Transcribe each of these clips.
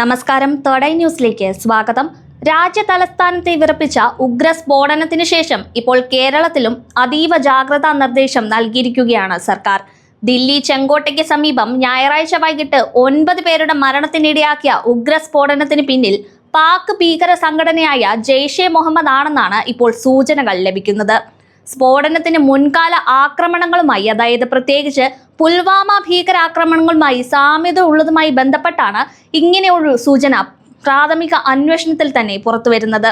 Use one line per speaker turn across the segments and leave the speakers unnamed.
നമസ്കാരം. തേർഡ് ന്യൂസിലേക്ക് സ്വാഗതം. രാജ്യ തലസ്ഥാനത്തെ വിറപ്പിച്ച ഉഗ്ര സ്ഫോടനത്തിന് ശേഷം ഇപ്പോൾ കേരളത്തിലും അതീവ ജാഗ്രതാ നിർദ്ദേശം നൽകിയിരിക്കുകയാണ് സർക്കാർ. ദില്ലി ചെങ്കോട്ടയ്ക്ക് സമീപം ഞായറാഴ്ച വൈകിട്ട് ഒൻപത് പേരുടെ മരണത്തിനിടയാക്കിയ ഉഗ്ര സ്ഫോടനത്തിന് പിന്നിൽ പാക് ഭീകര സംഘടനയായ ജെയ്ഷെ മുഹമ്മദ് ആണെന്നാണ് ഇപ്പോൾ സൂചനകൾ ലഭിക്കുന്നത്. സ്ഫോടനത്തിന് മുൻകാല ആക്രമണങ്ങളുമായി അതായത് പ്രത്യേകിച്ച് പുൽവാമ ഭീകരാക്രമണങ്ങളുമായി സാമ്യത ഉള്ളതുമായി ബന്ധപ്പെട്ടാണ് ഇങ്ങനെയൊരു സൂചന പ്രാഥമിക അന്വേഷണത്തിൽ തന്നെ പുറത്തുവരുന്നത്.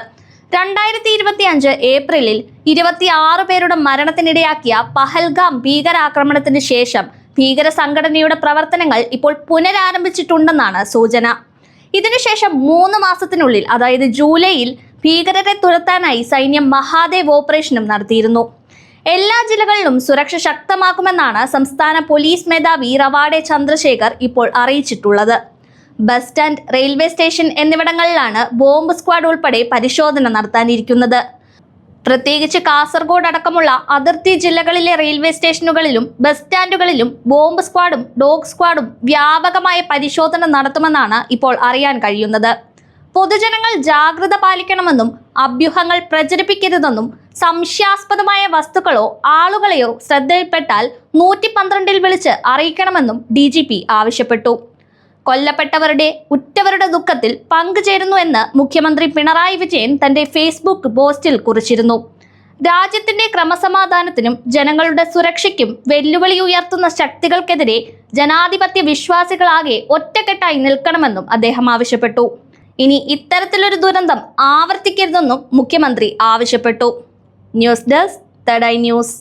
രണ്ടായിരത്തി ഇരുപത്തി അഞ്ച് ഏപ്രിലിൽ ഇരുപത്തിയാറ് പേരുടെ മരണത്തിനിടയാക്കിയ പഹൽഗാം ഭീകരാക്രമണത്തിന് ശേഷം ഭീകര സംഘടനയുടെ പ്രവർത്തനങ്ങൾ ഇപ്പോൾ പുനരാരംഭിച്ചിട്ടുണ്ടെന്നാണ് സൂചന. ഇതിനുശേഷം മൂന്ന് മാസത്തിനുള്ളിൽ അതായത് ജൂലൈയിൽ ഭീകരരെ തുരത്താനായി സൈന്യം മഹാദേവ് ഓപ്പറേഷനും നടത്തിയിരുന്നു. എല്ലാ ജില്ലകളിലും സുരക്ഷ ശക്തമാക്കുമെന്നാണ് സംസ്ഥാന പോലീസ് മേധാവി റവാഡെ ചന്ദ്രശേഖർ ഇപ്പോൾ അറിയിച്ചിട്ടുള്ളത്. ബസ് സ്റ്റാൻഡ് റെയിൽവേ സ്റ്റേഷൻ എന്നിവിടങ്ങളിലാണ് ബോംബ് സ്ക്വാഡ് ഉൾപ്പെടെ പരിശോധന നടത്താനിരിക്കുന്നത്. പ്രത്യേകിച്ച് കാസർഗോഡ് അടക്കമുള്ള അതിർത്തി ജില്ലകളിലെ റെയിൽവേ സ്റ്റേഷനുകളിലും ബസ് സ്റ്റാൻഡുകളിലും ബോംബ് സ്ക്വാഡും ഡോഗ് സ്ക്വാഡും വ്യാപകമായ പരിശോധന നടത്തുമെന്നാണ് ഇപ്പോൾ അറിയാൻ കഴിയുന്നത്. പൊതുജനങ്ങൾ ജാഗ്രത പാലിക്കണമെന്നും അഭ്യൂഹങ്ങൾ പ്രചരിപ്പിക്കരുതെന്നും സംശയാസ്പദമായ വസ്തുക്കളോ ആളുകളെയോ ശ്രദ്ധയിൽപ്പെട്ടാൽ നൂറ്റി പന്ത്രണ്ടിൽ വിളിച്ച് അറിയിക്കണമെന്നും ഡി ജി പി ആവശ്യപ്പെട്ടു. കൊല്ലപ്പെട്ടവരുടെ ഉറ്റവരുടെ ദുഃഖത്തിൽ പങ്കുചേരുന്നു എന്ന് മുഖ്യമന്ത്രി പിണറായി വിജയൻ തന്റെ ഫേസ്ബുക്ക് പോസ്റ്റിൽ കുറിച്ചിരുന്നു. രാജ്യത്തിന്റെ ക്രമസമാധാനത്തിനും ജനങ്ങളുടെ സുരക്ഷയ്ക്കും വെല്ലുവിളി ഉയർത്തുന്ന ശക്തികൾക്കെതിരെ ജനാധിപത്യ വിശ്വാസികളാകെ ഒറ്റക്കെട്ടായി നിൽക്കണമെന്നും അദ്ദേഹം ആവശ്യപ്പെട്ടു. ഇനി ഇത്തരത്തിലൊരു ദുരന്തം ആവർത്തിക്കരുതെന്നും മുഖ്യമന്ത്രി ആവശ്യപ്പെട്ടു. News desk third eye news.